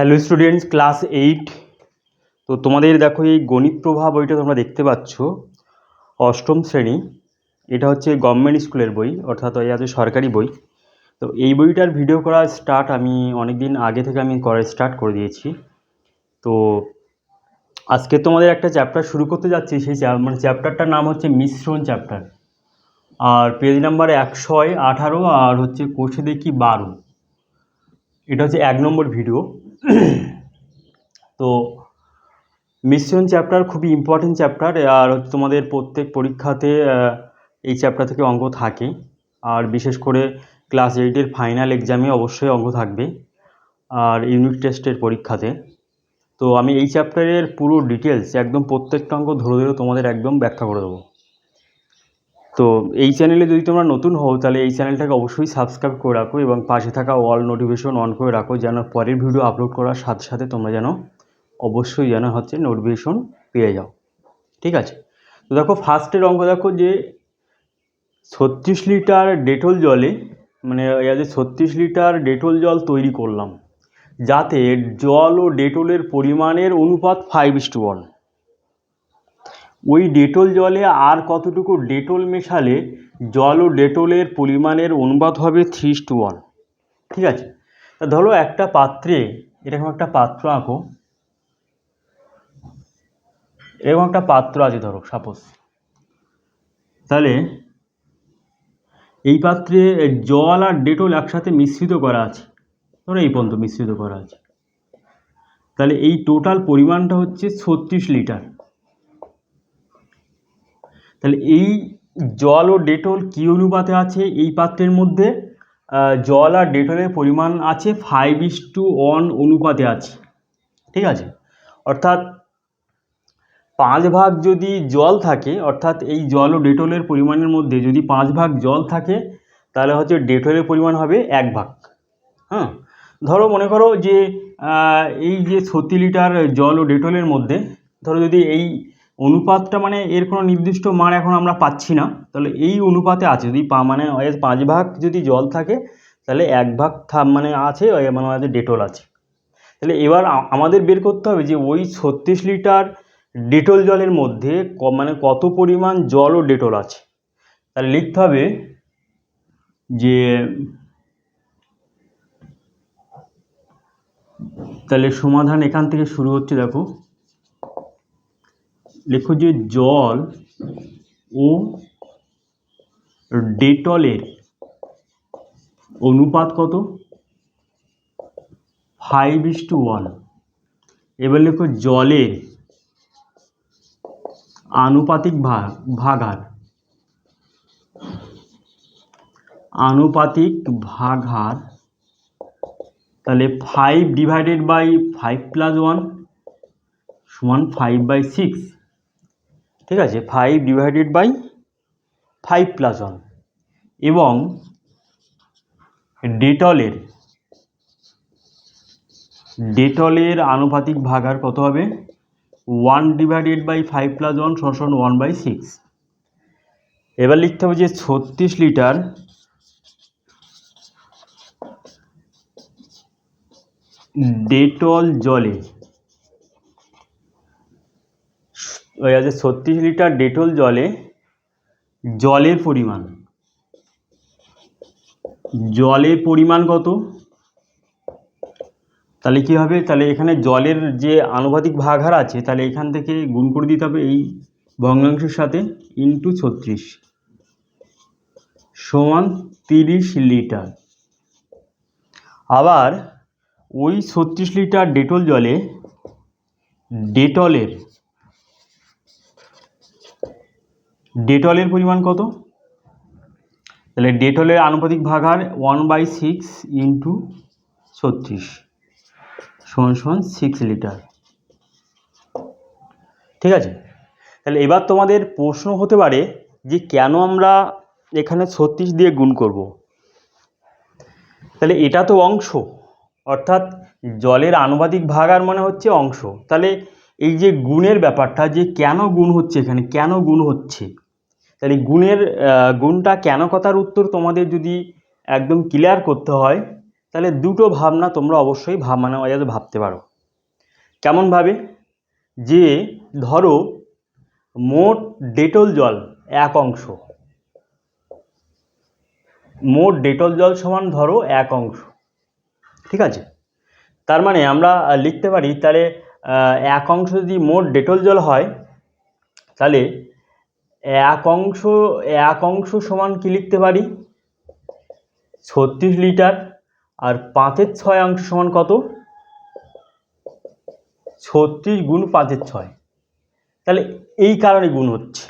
Hello students class eight তো তোমাদের দেখো এই গণিত প্রভাব বইটা তোমরা দেখতে পাচ্ছ। অষ্টম শ্রেণি। এটা হচ্ছে গভর্নমেন্ট স্কুলের বই, অর্থাৎ এই আছে সরকারি বই। তো এই বইটার ভিডিও করা স্টার্ট আমি অনেক দিন আগে থেকে আমি করা স্টার্ট করে দিয়েছি। তো আজকে তোমাদের একটা চ্যাপ্টার শুরু করতে যাচ্ছি, সেই মানে চ্যাপ্টারটার নাম হচ্ছে মিশ্রণ চ্যাপ্টার আর পেজ নাম্বার একশোয় আঠারো আর হচ্ছে কোষে দেখি বারো। এটা হচ্ছে এক নম্বর ভিডিও তো মিশ্রণ চ্যাপ্টার খুবই ইম্পর্টেন্ট চ্যাপ্টার আর তোমাদের প্রত্যেক পরীক্ষাতে এই চ্যাপ্টার থেকে অঙ্ক থাকে। আর বিশেষ করে ক্লাস এইটের ফাইনাল এক্সামে অবশ্যই অঙ্ক থাকবে, আর ইউনিট টেস্টের পরীক্ষাতে। তো, আমি এই চ্যাপ্টারের পুরো ডিটেলস একদম প্রত্যেকটা অঙ্ক ধরে ধরে তোমাদের একদম ব্যাখ্যা করে দেবো। তো এই চ্যানেলে যদি তোমরা নতুন হও, তাহলে এই চ্যানেলটাকে অবশ্যই সাবস্ক্রাইব করে রাখো এবং পাশে থাকা অল নোটিফিকেশন অন করে রাখো, যেন পরের ভিডিও আপলোড করার সাথে সাথে তোমরা যেন অবশ্যই যেন হচ্ছে নোটিফিকেশন পেয়ে যাও। ঠিক আছে? তো দেখো ফার্স্টের অঙ্ক দেখো যে ছত্রিশ লিটার ডেটল জলে মানে যে ছত্রিশ লিটার ডেটল জল তৈরি করলাম, যাতে জল ও ডেটলের পরিমাণের অনুপাত ফাইভ ইস টু ওয়ান ওই ডেটল জলে আর কতটুকু ডেটল মেশালে জল ও ডেটলের পরিমাণের অনুপাত হবে থ্রি টু ওয়ান ঠিক আছে? তা ধরো একটা পাত্রে, এরকম একটা পাত্র আঁকো। এরকম একটা পাত্র আছে ধরো সাপোজ তাহলে এই পাত্রে জল আর ডেটল একসাথে মিশ্রিত করা আছে। ধরো এই পর্যন্ত মিশ্রিত করা আছে। তাহলে এই টোটাল পরিমাণটা হচ্ছে ছত্রিশ লিটার। তাহলে এই জল ও ডেটল কী অনুপাতে আছে এই পাত্রের মধ্যে? জল আর ডেটলের পরিমাণ আছে ফাইভ ইস টু ওয়ান অনুপাতে আছে। ঠিক আছে? অর্থাৎ পাঁচ ভাগ যদি জল থাকে, অর্থাৎ এই জল ও ডেটলের পরিমাণের মধ্যে যদি পাঁচ ভাগ জল থাকে, তাহলে হচ্ছে ডেটলের পরিমাণ হবে এক ভাগ। হ্যাঁ? ধরো মনে করো যে এই যে ছত্রিশ লিটার জল ও ডেটলের মধ্যে, ধরো যদি এই অনুপাতটা মানে এর কোনো নির্দিষ্ট মান এখন আমরা পাচ্ছি না। তাহলে এই অনুপাতে আছে, যদি পা মানে পাঁচ ভাগ যদি জল থাকে, তাহলে এক ভাগ থা মানে আছে মানে আছে ডেটল আছে। তাহলে এবার আমাদের বের করতে হবে যে ওই ছত্রিশ লিটার ডেটল জলের মধ্যে ক- মানে কত পরিমাণ জল ও ডেটল আছে। তাহলে লিখতে হবে যে, তাহলে সমাধান এখান থেকে শুরু হচ্ছে, দেখো। লেখো যে জল ও ডেটলের অনুপাত কত? ফাইভ ইস টু ওয়ান এবার লেখো জলের আনুপাতিক ভাগ, ভাগার। আনুপাতিক ভাগার, তাহলে five divided by five plus one সমান ফাইভ বাই সিক্স ঠিক আছে? Five divided by five plus one এবং ডেটলের ডেটলের আনুপাতিক ভাগার কত হবে? One divided by five plus one সমান ওয়ান বাই সিক্স এবার লিখতে হবে যে ছত্রিশ লিটার ডেটল জলে ওই আছে ছত্রিশ লিটার ডেটল জলে জলের পরিমাণ। জলের পরিমাণ কত? তাহলে কি হবে? তাহলে এখানে জলের যে আনুপাতিক ভাগহার আছে, তাহলে এখান থেকে গুণ করে দিতে হবে এই ভগ্নাংশের সাথে ইন্টু ছত্রিশ সমান তিরিশ লিটার। আবার ওই ছত্রিশ লিটার ডেটল জলে ডেটলের ডেটলের পরিমাণ কত? তাহলে ডেটলের আনুপাতিক ভাগার ওয়ান বাই সিক্স ইন্টু ছত্রিশ। সমান সমান সিক্স লিটার ঠিক আছে? তাহলে এবার তোমাদের প্রশ্ন হতে পারে যে কেন আমরা এখানে ছত্রিশ দিয়ে গুণ করব? তাহলে এটা তো অংশ, অর্থাৎ জলের আনুপাতিক ভাগার মানে হচ্ছে অংশ। তাহলে এই যে গুণের ব্যাপারটা, যে কেন গুণ হচ্ছে এখানে, কেন গুণ হচ্ছে? তাহলে গুণের গুণটা কেন কথার উত্তর তোমাদের যদি একদম ক্লিয়ার করতে হয়, তাহলে দুটো ভাবনা তোমরা অবশ্যই ভাব মানে অজাতে ভাবতে পারো। কেমনভাবে যে ধরো মোট ডেটল জল এক অংশ। মোট ডেটল জল সমান ধরো এক অংশ। ঠিক আছে? তার মানে আমরা লিখতে পারি তাহলে এক অংশ যদি মোট ডেটল জল হয়, তাহলে এক অংশ এক অংশ সমান কি লিখতে পারি? ছত্রিশ লিটার, আর পাঁচের ছয় অংশ সমান কত? ছত্রিশ গুণ পাঁচের ছয়। তাহলে এই কারণে গুণ হচ্ছে।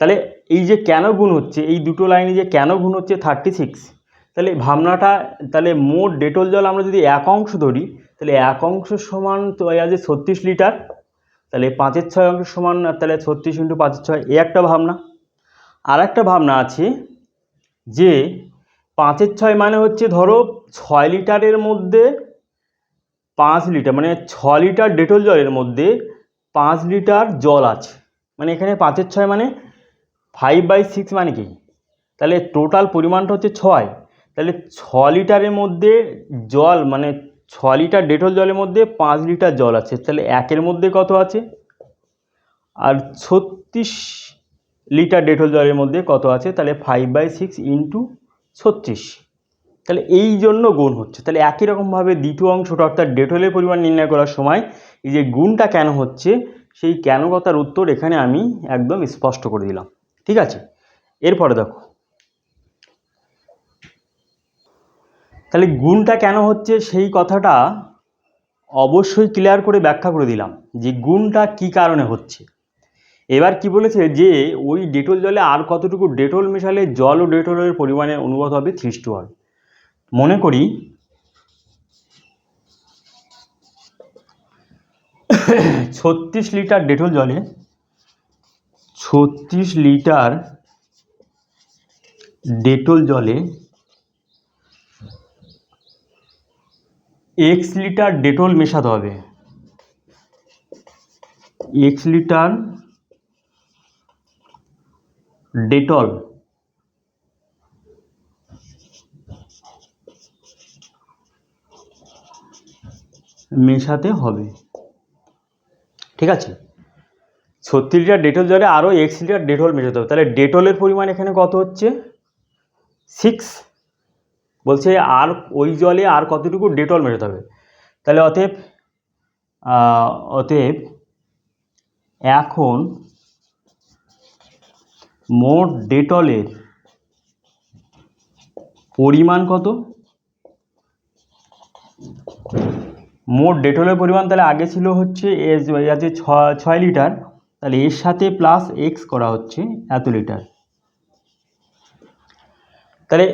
তাহলে এই যে কেন গুণ হচ্ছে, এই দুটো লাইনে যে কেন গুণ হচ্ছে থার্টি সিক্স, তাহলে ভাবনাটা, তাহলে মোট ডেটল জল আমরা যদি এক অংশ ধরি, তাহলে এক অংশ সমান আছে ছত্রিশ লিটার তাহলে পাঁচের ছয় অংশ সমান, তাহলে ছত্রিশ ইন্টু পাঁচের ছয়, এ একটা ভাবনা। আর একটা ভাবনা আছে যে পাঁচের ছয় মানে হচ্ছে ধরো ছয় লিটারের মধ্যে পাঁচ লিটার মানে ছ লিটার ডেটল জলের মধ্যে পাঁচ লিটার জল আছে। মানে এখানে পাঁচের ছয় মানে ফাইভ বাই সিক্স মানে কি? তাহলে টোটাল পরিমাণটা হচ্ছে ছয়। তাহলে ছ লিটারের মধ্যে জল মানে ছ লিটার ডেটল জলের মধ্যে পাঁচ লিটার জল আছে। তাহলে একের মধ্যে কত আছে? আর ছত্রিশ লিটার ডেটল জলের মধ্যে কত আছে? তাহলে ফাইভ বাই সিক্স ইন্টু ছত্রিশ। তাহলে এই জন্য গুণ হচ্ছে। তাহলে একই রকমভাবে দ্বিতীয় অংশটা অর্থাৎ ডেটলের পরিমাণ নির্ণয় করার সময় এই যে গুণটা কেন হচ্ছে, সেই কেন কথার উত্তর এখানে আমি একদম স্পষ্ট করে দিলাম। ঠিক আছে? এরপরে দেখো। তাহলে গুণটা কেন হচ্ছে? সেই কথাটা অবশ্যই ক্লিয়ার করে ব্যাখ্যা করে দিলাম যে গুণটা কি কারণে হচ্ছে। এবার কি বলেছে যে ওই ডেটল জলে আর কতটুকু ডেটল মেশালে জল ও ডেটলের পরিমাণে অনুপাত হবে থ্রি টু মনে করি ছত্রিশ লিটার ডেটল জলে ছত্রিশ লিটার ডেটল জলে এক্স লিটার ডেটল মেশাতে হবে। এক্স লিটার ডেটল মেশাতে হবে। ঠিক আছে? ছত্রিশ লিটার ডেটল জলে আরও এক্স লিটার ডেটল মেশাতে হবে। তাহলে ডেটলের পরিমাণ এখানে কত হচ্ছে? সিক্স বলছে আর ওই জলে আর কতটুকু ডেটল মেশাতে হবে? তাহলে অতএব অতএব এখন মোট ডেটলের পরিমাণ কত? মোট ডেটলের পরিমাণ তাহলে আগে ছিল হচ্ছে আছে ছয় লিটার, তাহলে এর সাথে প্লাস এক্স করা হচ্ছে এত লিটার। তাহলে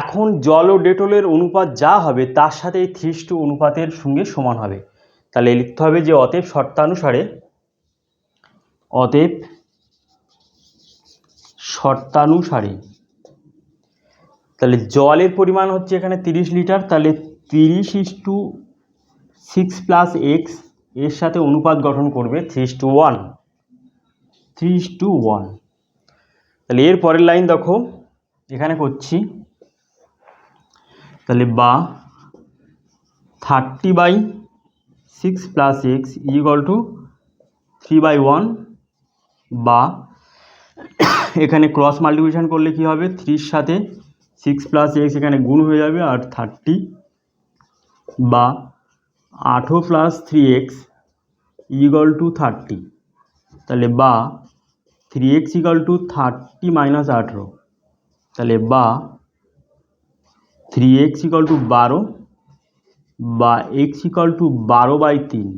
এখন জল ও ডেটলের অনুপাত যা হবে, তার সাথে এই থ্রিস টু অনুপাতের সঙ্গে সমান হবে। তাহলে লিখতে হবে যে অতএব শর্তানুসারে অতএব শর্তানুসারে, তাহলে জলের পরিমাণ হচ্ছে এখানে তিরিশ লিটার, তাহলে তিরিশ ইস টু সিক্স প্লাস এক্সের সাথে অনুপাত গঠন করবে three two one three two one. তাহলে এর পরের লাইন দেখো। এখানে করছি। তাহলে বা thirty by six plus x equal to three by one বা এখানে ক্রস মাল্টিপ্লিকেশন করলে কি হবে? থ্রির সাথে সিক্স প্লাস এক্স এখানে গুণ হয়ে যাবে আর থার্টি বা আঠো plus three x equal to thirty তাহলে বা three x equal to thirty minus আঠেরো। তাহলে বা থ্রি এক্স ইকুয়াল টু বারো বা এক্স ইকুয়াল টু বারো বাই তিন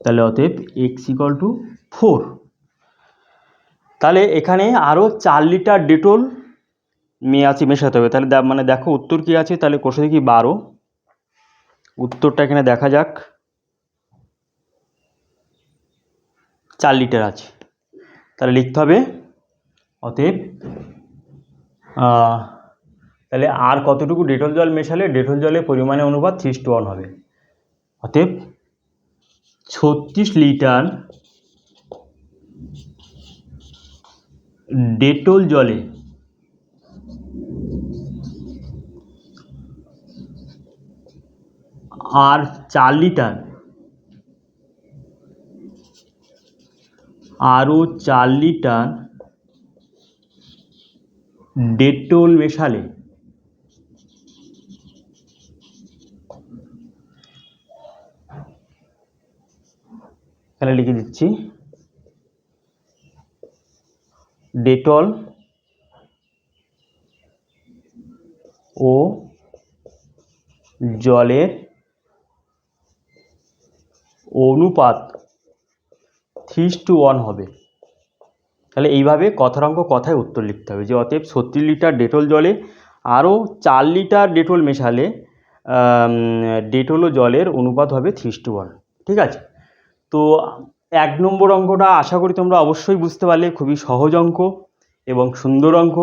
তাহলে অতএব এক্স ইকুয়াল টু ফোর তাহলে এখানে আরও চার লিটার ডেটল মেয়ে আছে, মেশাতে হবে। তাহলে মানে দেখো উত্তর কী আছে? তাহলে কোষে দেখি বারো। উত্তরটা এখানে দেখা যাক। চার লিটার আছে। তাহলে লিখতে হবে, অতএব তাহলে আর কতটুকু ডেটল জল মেশালে ডেটল জলের পরিমাণে অনুপাত থ্রি টু ওয়ান হবে। অতএব ছত্রিশ লিটার ডেটল জলে আর চার লিটার আরও চার লিটার ডেটল মেশালে। এখানে লিখে দিচ্ছি। ডেটল ও জলের অনুপাত থ্রি টু ওয়ান হবে। তাহলে এইভাবে কথার অঙ্ক কথায় উত্তর লিখতে হবে। যে অতএব ছত্রিশ লিটার ডেটল জলে আরও চার লিটার ডেটল মেশালে ডেটল জলের অনুপাত হবে থ্রি টু ওয়ান ঠিক আছে? তো এক নম্বর অঙ্কটা আশা করি তোমরা অবশ্যই বুঝতে পারলে, খুবই সহজ অঙ্ক এবং সুন্দর অঙ্ক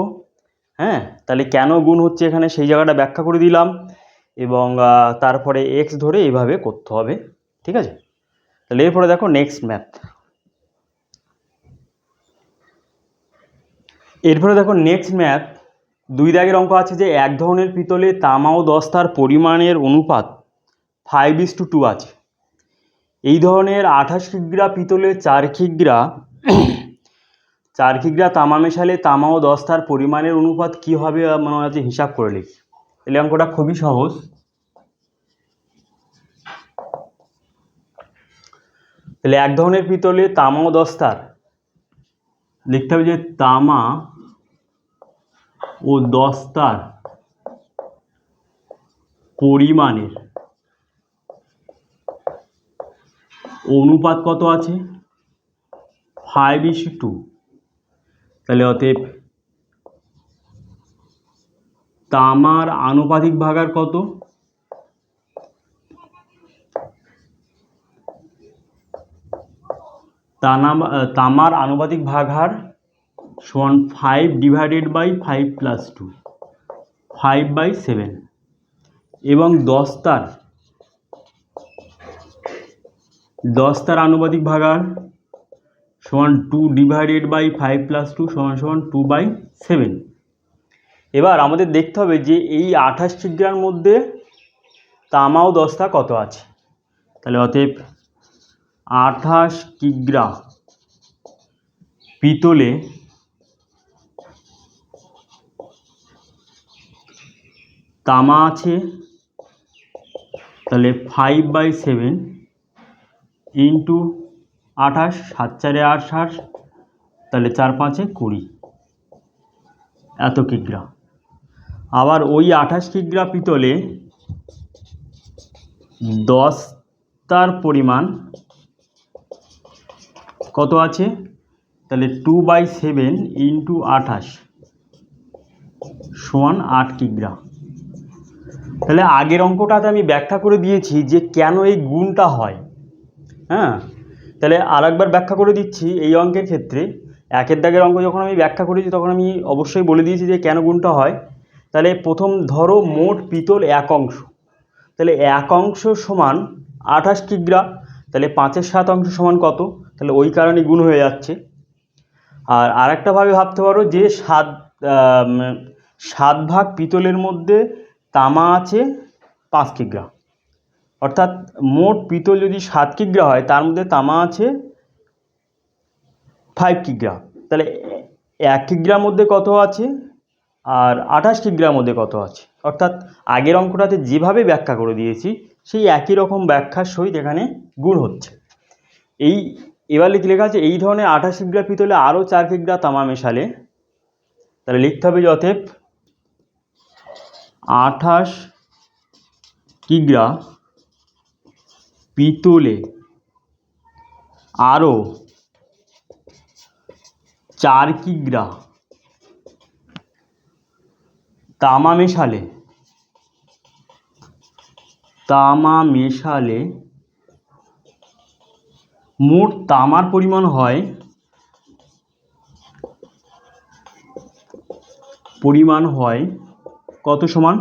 হ্যাঁ? তাহলে কেন গুণ হচ্ছে এখানে সেই জায়গাটা ব্যাখ্যা করে দিলাম এবং তারপরে এক্স ধরে এইভাবে করতে হবে, ঠিক আছে? তাহলে এরপরে দেখো নেক্সট ম্যাথ এরপরে দেখো নেক্সট ম্যাথ দুই দাগের অঙ্ক আছে যে এক ধরনের পিতলে তামা ও দস্তার পরিমাণের অনুপাত ফাইভ ইস টু টু আছে। এই ধরনের আঠাশ কিগ্রা পিতলে চার কিগ্রা চার কিগ্রা তামা মেশালে তামা ও দস্তার পরিমাণের অনুপাত কি হবে মনে হচ্ছে হিসাব করে লিখি। তাহলে অঙ্কটা খুবই সহজ। তাহলে এক ধরনের পিতলে তামা ও দস্তার লিখতে হবে যে তামা ও দস্তার পরিমাণের। অনুপাত কত আছে? ফাইভ ইস টু তাহলে অতএব তামার আনুপাতিক ভাগার কত? তামার আনুপাতিক ভাগার সমান five divided by five plus two five by seven এবং দস্তার দস্তার আনুপাতিক ভাগার সমান two divided by five plus two সমান সমান টু বাই সেভেন এবার আমাদের দেখতে হবে যে এই আঠাশ চিগ্রার মধ্যে তামা ও দস্তা কত আছে? তাহলে অতএব আঠাশ কিগ্রা পিতলে তামা আছে, তাহলে ফাইভ বাই সেভেন ইন্টু আঠাশ, সাত চারে আঠাশ তাহলে চার পাঁচে কুড়ি। এত কিগ্রা। আবার ওই আঠাশ কিগ্রা পিতলে দশটার পরিমাণ কত আছে? তাহলে টু বাই সেভেন ইন্টু আঠাশ, সমান আট কিগ্রা। তাহলে আগের অঙ্কটাতে আমি ব্যাখ্যা করে দিয়েছি যে কেন এই গুণটা হয়। হ্যাঁ? তাহলে আরেকবার ব্যাখ্যা করে দিচ্ছি এই অঙ্কের ক্ষেত্রে। একের দাগের অঙ্ক যখন আমি ব্যাখ্যা করেছি, তখন আমি অবশ্যই বলে দিয়েছি যে কেন গুণটা হয়। তাহলে প্রথম ধরো মোট পিতল এক অংশ। তাহলে এক অংশ সমান আঠাশ কিগ্রা তাহলে পাঁচের সাত অংশ সমান কত? তাহলে ওই কারণে গুণ হয়ে যাচ্ছে। আর আরেকটাভাবে ভাবতে পারো যে সাত সাত ভাগ পিতলের মধ্যে তামা আছে, পাঁচ কিগ্রা। অর্থাৎ মোট পিতল যদি সাত কিগ্রা হয়, তার মধ্যে তামা আছে ফাইভ কিগ্রা। তাহলে এক কিগ্রার মধ্যে কত আছে? আর আঠাশ কিগ্রার মধ্যে কত আছে? অর্থাৎ আগের অঙ্কটাতে যেভাবে ব্যাখ্যা করে দিয়েছি, সেই একই রকম ব্যাখ্যার সহিত এখানে গুণ হচ্ছে। এই, এবার লিখে লেখা আছে, এই ধরনের আঠাশ কিগ্রা পিতলে আরও চার কিগ্রা তামা মেশালে, তাহলে লিখতে হবে যে অতএব আঠাশ কিগ্রা পিতলে আরও চার কিগ্রা তামা মেশালে তামা মেশালে মোট তামার পরিমাণ হয় পরিমাণ হয় কত সমান?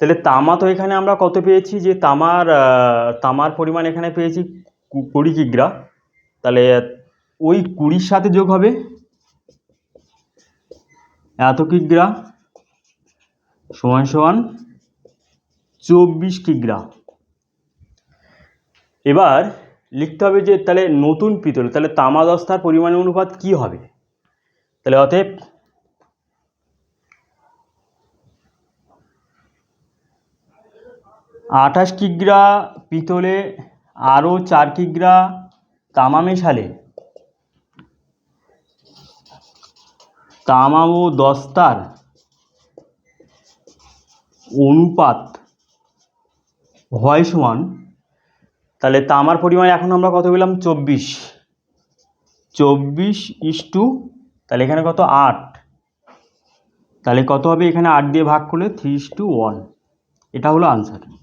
তাহলে তামা তো এখানে আমরা কত পেয়েছি? যে তামার তামার পরিমাণ এখানে পেয়েছি কুড়ি কিগ্রা। তাহলে ওই কুড়ির সাথে যোগ হবে এত কিগ্রা সমান সমান চব্বিশ কিগ্রা। এবার লিখতে হবে যে তাহলে নতুন পিতল, তাহলে তামা দস্তার পরিমাণের অনুপাত কি হবে? তাহলে অতএব আঠাশ কিগ্রা পিতলে, আরও চার কিগ্রা তামা মেশালে তামা ও দস্তার অনুপাত হয় সমান। তাহলে তামার পরিমাণ এখন আমরা কত পেলাম? চব্বিশ। চব্বিশ ইস টু, তাহলে এখানে কত? আট। তাহলে কত হবে? এখানে আট দিয়ে ভাগ করলে থ্রি ইস টু ওয়ান। এটা হলো আনসার।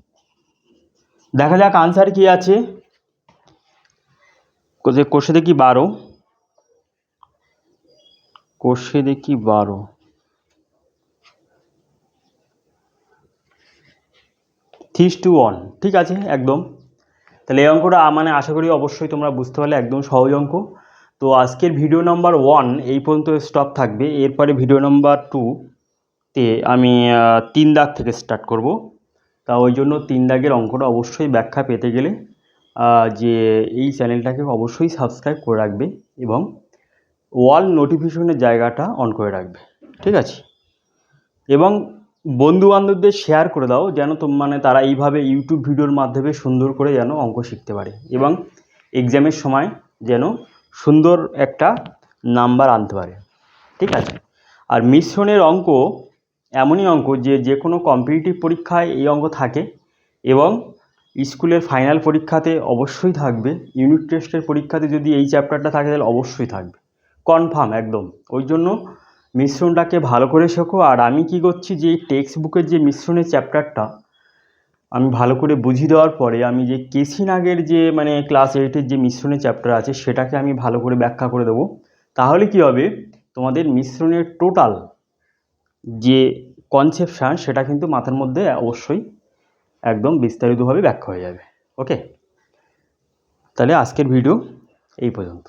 দেখা যাক আনসার কি আছে। কোষে- দেখি বারো? কোষে দেখি বারো? থ্রিস টু ওয়ান ঠিক আছে, একদম। তাহলে এই অঙ্কটা মানে আশা করি অবশ্যই তোমরা বুঝতে পারলে, একদম সহজ অঙ্ক। তো আজকের ভিডিও নাম্বার ওয়ান এই পর্যন্ত স্টপ থাকবে। এরপরে ভিডিও নাম্বার টু তে আমি তিন দাগ থেকে স্টার্ট করব। তা ওই জন্য তিন দাগের অঙ্কটা অবশ্যই ব্যাখ্যা পেতে গেলে যে এই চ্যানেলটাকে অবশ্যই সাবস্ক্রাইব করে রাখবে এবং ওয়াল নোটিফিকেশনের জায়গাটা অন করে রাখবে, ঠিক আছে? এবং বন্ধু বান্ধবদের শেয়ার করে দাও যেন তো মানে তারা এইভাবে ইউটিউব ভিডিওর মাধ্যমে সুন্দর করে যেন অঙ্ক শিখতে পারে এবং এক্সামের সময় যেন সুন্দর একটা নাম্বার আনতে পারে, ঠিক আছে? আর মিশ্রণের অঙ্ক এমনই অঙ্ক যে যে কোনো কম্পিটিটিভ পরীক্ষায় এই অঙ্ক থাকে এবং স্কুলের ফাইনাল পরীক্ষাতে অবশ্যই থাকবে। ইউনিট টেস্টের পরীক্ষাতে যদি এই চ্যাপ্টারটা থাকে, তাহলে অবশ্যই থাকবে। কনফার্ম একদম। ওই জন্য মিশ্রণটাকে ভালো করে শেখো। আর আমি কি করছি যে টেক্সট বুকের যে মিশ্রণের চ্যাপ্টারটা আমি ভালো করে বুঝিয়ে দেওয়ার পরে আমি যে কেসি নাগের যে মানে ক্লাস এইটের যে মিশ্রণের চ্যাপ্টার আছে, সেটাকে আমি ভালো করে ব্যাখ্যা করে দেবো। তাহলে কি হবে? তোমাদের মিশ্রণের টোটাল যে কনসেপশান সেটা কিন্তু মাথার মধ্যে অবশ্যই একদম বিস্তারিতভাবে ব্যাখ্যা হয়ে যাবে। ওকে তাহলে আজকের ভিডিও এই পর্যন্ত।